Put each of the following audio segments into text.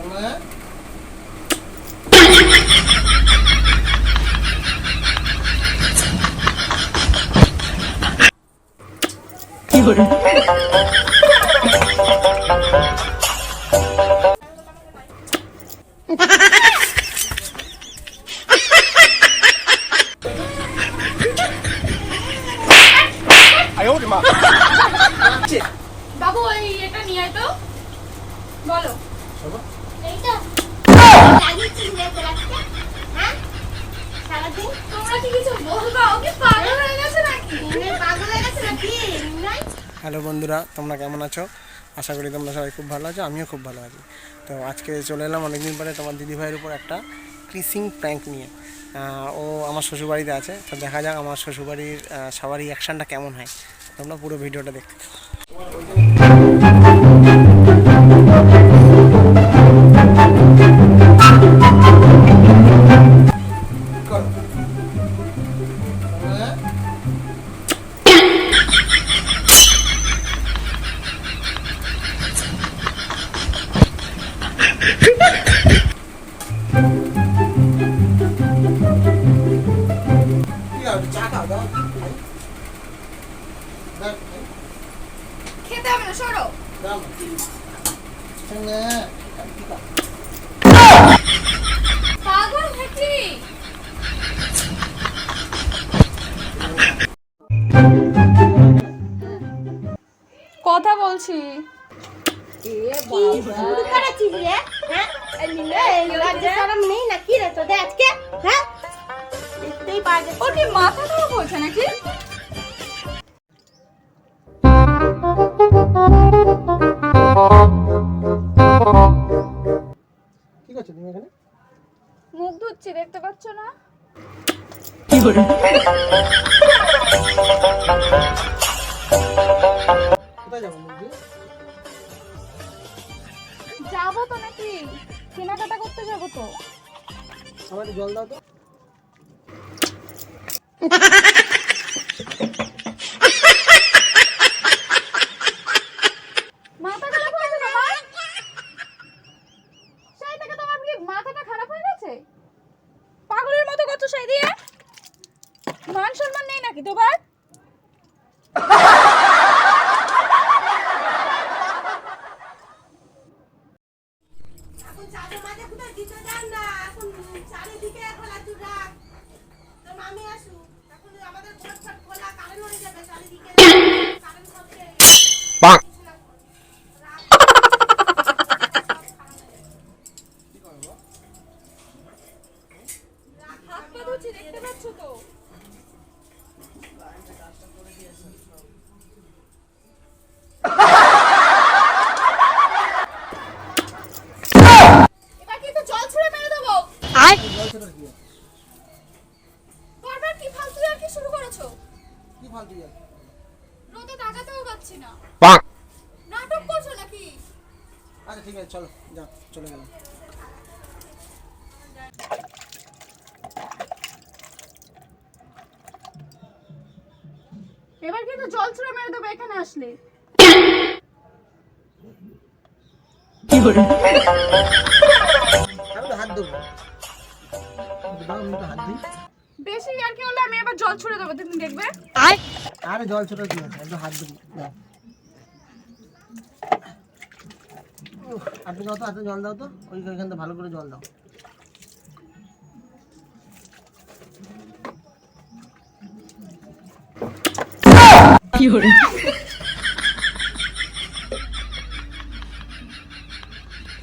বাবু hello বন্ধুরা তোমরা কেমন আছো? আশা করি তোমরা সবাই খুব ভালো আছো আমিও খুব ভালো আছি। তো আজকে চলে এলাম অনেকদিন পরে তোমার দিদিভাইয়ের উপর একটা ক্রিসিং প্র্যাঙ্ক নিয়ে। ও আমার শ্বশুরবাড়িতে আছে তো দেখা যাক আমার শ্বশুরবাড়ির সবারই অ্যাকশানটা কেমন হয়। তোমরা পুরো ভিডিওটা দেখতে খেতে হবে না সরো পাগল নাকি কথা বলছি কি শুরু নেই নাকি রে? তোদের আজকে? হ্যাঁ? দেখতেই পাওয়া যাচ্ছে। ওর কি মাথা খারাপ হয়েছে নাকি? কি করছ তুমি এখানে? মুখ ধুচ্ছি দেখতে পাচ্ছ না? কোথায় যাব মুখ দিয়ে যাব তো নাকি? কেনাকাটা করতে যাব তো। আমাদের জল দাও তো মাথা খারাপ হয়েছে তোমার সেই থেকে তোমার কি মাথাটা খারাপ হয়ে গেছে পাগলের মতো করছ সেই দিয়ে মান সম্মান নেই নাকি তোমার এখন চাঁদের মাঝে কোথাও দিতে যান না। এখন চারিদিকে খোলাচুর রাখ। তোর মামি আসুক। এখন আমাদের বোর্ড ফোর্ড খোলা, কারেন্ট হয়ে যাবে চারিদিকে। কারেন্ট থাকবে। হাত পা ধুচ্ছি দেখতে পাচ্ছ তো এবার কিন্তু জল ছুঁড়ে মেরে দেবো জল ছেড়ে কি আছে? বারবার কি ফালতু আর কি শুরু করেছ? কি ফালতু যাচ্ছে রোদে তাকাতেও পাচ্ছি না। নাটক করছ নাকি? আচ্ছা ঠিক আছে চলো যা চলে গেলাম। এবার কিন্তু জল ছুঁড়ে মেরে দেবো এখানে আসলে। আমি তো হাত দেবো আমি তো হাত দিই বেশি আর কি হলে আমি এবার জল ছুঁড়ে দেবো তুমি দেখবে? আরে জল ছোট কি আছে একটু হাত দিবি দাও। হাতে দাও তো হাতে জল দাও তো? ওই ওইখান থেকে ভালো করে জল দাও।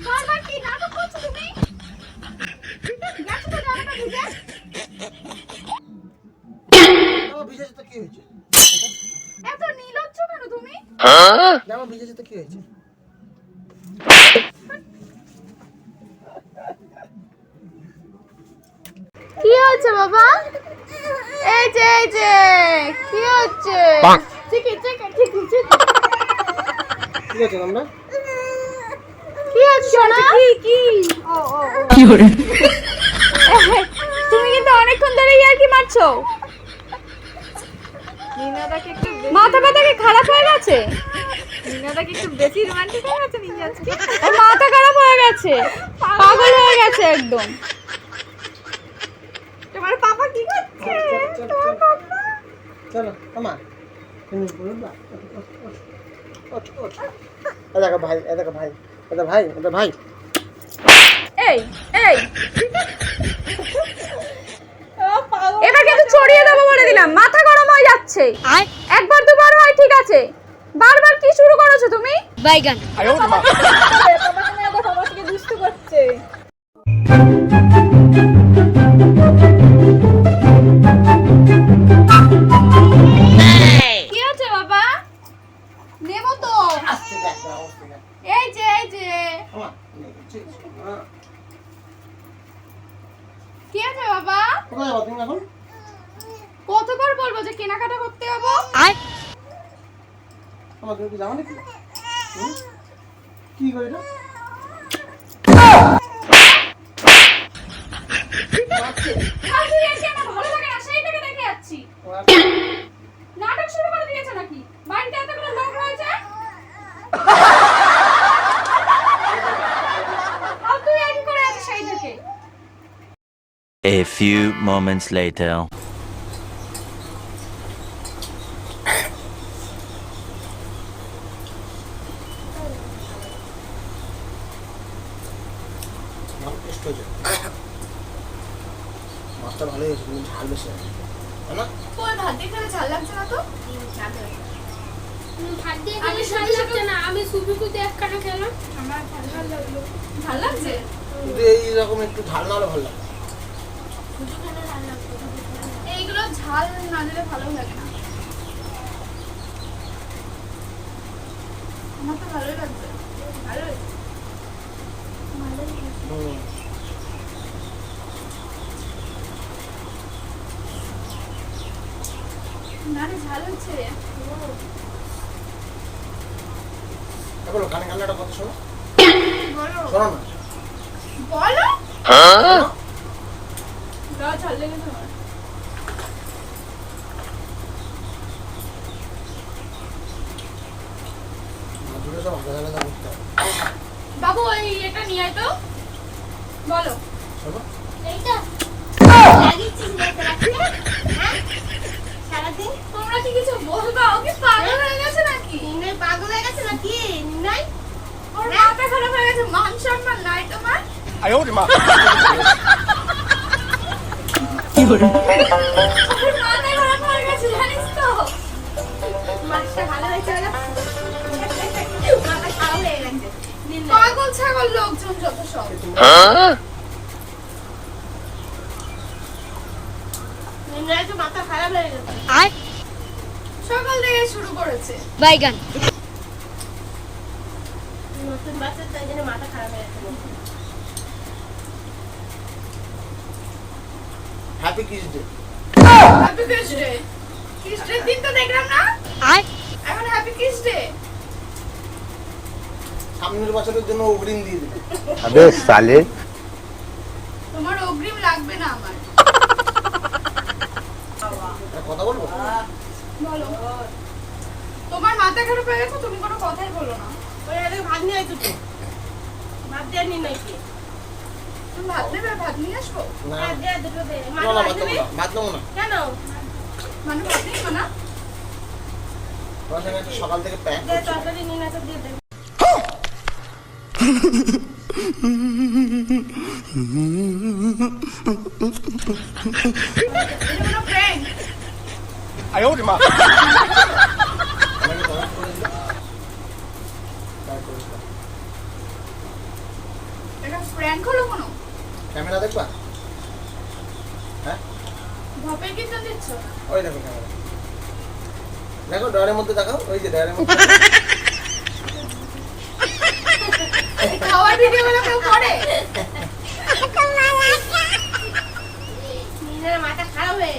বারবার কি নাটক করছ তুমি? গেছো তো জামাটা ভিজে ভিজেছে তো কি হয়েছে? এত নির্লজ্জ কেন তুমি? জামা ভিজেছে তো কি হয়েছে? কি হচ্ছে বাবা? এই যে এই যে কি হচ্ছে? ঠিকই ঠিকই ঠিকই কি কি হচ্ছে না কি কি ও ও তুমি কিন্তু অনেকক্ষণ ধরে ইয়ার্কি মারছো। নিনাদাকে একটু মাথা ব্যথা কি খারাপ হয়ে গেছে? নিনাদাকে একটু বেশি রোমান্টিক হয়ে গেছে নিয়ে আজকে? ওর মাথা খারাপ হয়ে গেছে। পাগল হয়ে গেছে একদম। তোমার পাপা কি করছে? তোমার পাপা? চলো আমা তুমি দেখো ভাই এ দেখো ভাই এটা ভাই এটা ভাই। এই এই। এবার দেবো বলে দিলাম। মাথা গরম হয়ে যাচ্ছে। একবার দুবার হয় ঠিক আছে। বারবার কি শুরু করেছ তুমি? বাইগান। দুষ্টু করছে কি আছে বাবা? নেব তো। আস্তে দেখ আস্তে দেখ এই যে এই যে। কি আছে বাবা? কোথায় যাব তুমি এখন? কতবার বলব যে কেনাকাটা করতে যাব? কি নাকি কি নাটক শুরু করে দিয়েছে নাকি? বাড়িতে এতগুলো লোক রয়েছে? থেকে A few moments later. Taste হয়েছে মাছটা ভালোই হয়েছে কিন্তু ঝাল বেশি আছে না? কই ভাত দিয়ে খেলে ঝাল লাগছে না তো? আমি ঝাল লাগছে না আমি সুবিকুতে একখানা খেলাম। ঝাল লাগছে? কিন্তু এইরকম একটু ঝাল না হলে ভালো লাগে। এইগুলো ঝাল না দিলে ভালো লাগে না। আমার তো ভালোই লাগছে ভালোই হুম। রে ঝাল হচ্ছে এখন কানে কান্নাটা কথা শোনো? বলো। শোনো না। বলো? লেগেছে আমার মাদুরে সব আলাদা আলাদা করতে হবে বাবু ওই এটা নিয়ে আয় তো বলো শোনো এইটা লাগিয়েছিস দেখতে রাখতে হ্যাঁ সারাদিন তোমরা কি কিছু বলবা ও কি পাগল হয়ে গেছে নাকি নির্ণয় পাগল হয়ে গেছে নাকি নির্ণয় ওর মাথা খারাপ হয়ে গেছে মান সম্মান নাই তোমার ওর মাথা খারাপ হয়ে গেছে জানিস তো মাছটা ভালো হয়েছে না মাথা খারাপ হয়ে গেছে নির্ণয় পাগল ছাগল মাথা খারাপ হয়ে গেছে সকাল থেকে শুরু করেছে বাইগান। নতুন বাচ্চা তাই জন্য মাথা খারাপ হয়ে গেছে happy kiss day happy kiss day kiss day দিন তো দেখলাম না। আই এখন হ্যাপি কিস ডে সামনের বছরের জন্য অগ্রিম দিয়ে দেবে। আবে সালে। তোমার অগ্রিম লাগবে না আমার। কথা মাথা খারাপ হয়ে গেছে তুমি কোনো কথাই বলো না। ভাত নিয়ে আইছো তো ভাত দিয়ে নি নাকি তুমি ভাত নেবে ভাত নিয়ে আসব? না ভাত দিয়ে দুটো দে না মানে ভাত ভাত না ভাত দেবো না কেন মানে ভাত নিবো না তোমার সঙ্গে একটা সকাল থেকে প্যাক তরকারি দিয়ে। এটা হলো কোনো ক্যামেরা দেখবা দেখাও মধ্যে দেখাও ওই যে ড্রয়ারের মধ্যে। খাওয়ার ভিডিও গুলো করে। মাথা খারাপ হয়ে